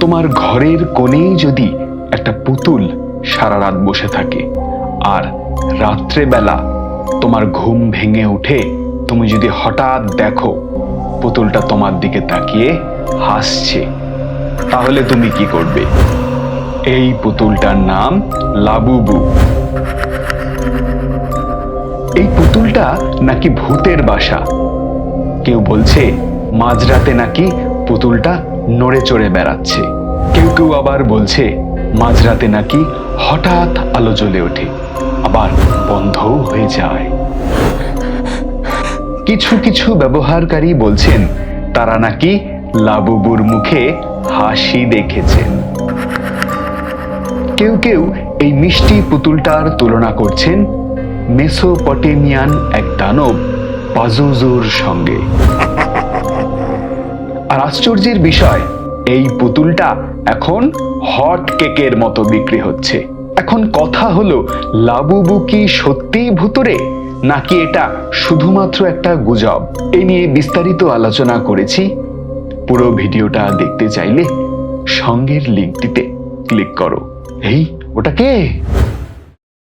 তোমার ঘরের কোণেই যদি একটা পুতুল সারা রাত বসে থাকে, আর রাত্রেবেলা তোমার ঘুম ভেঙে উঠে তুমি যদি হঠাৎ দেখো পুতুলটা তোমার দিকে তাকিয়ে হাসছে, তাহলে তুমি কি করবে? এই পুতুলটার নাম লাবুবু। এই পুতুলটা নাকি ভূতের বাসা। কেউ বলছে, মাঝরাতে নাকি পুতুলটা নড়ে চড়ে বেড়াচ্ছে। কেউ কেউ আবার বলছে, মাঝরাতে নাকি হঠাৎ আলো জ্বলে ওঠে, আবার বন্ধও হয়ে যায়। কিছু কিছু ব্যবহারকারী বলছেন, তারা নাকি লাবুবুর মুখে হাসি দেখেছেন। কেউ কেউ এই মিষ্টি পুতুলটার তুলনা করছেন, মেসোপটেমিয়ান এক দানব পাজুজুর সঙ্গে। আর আশ্চর্যের বিষয়, এই পুতুলটা এখন হট কেকের মতো বিক্রি হচ্ছে। এখন কথা হলো, লাবুবু কি সত্যিই ভুতুরে নাকি এটা শুধুমাত্র একটা গুজব? এ নিয়ে বিস্তারিত আলোচনা করেছি। পুরো ভিডিওটা দেখতে চাইলে সঙ্গের লিঙ্কটিতে ক্লিক করো। এই, ওটা কে?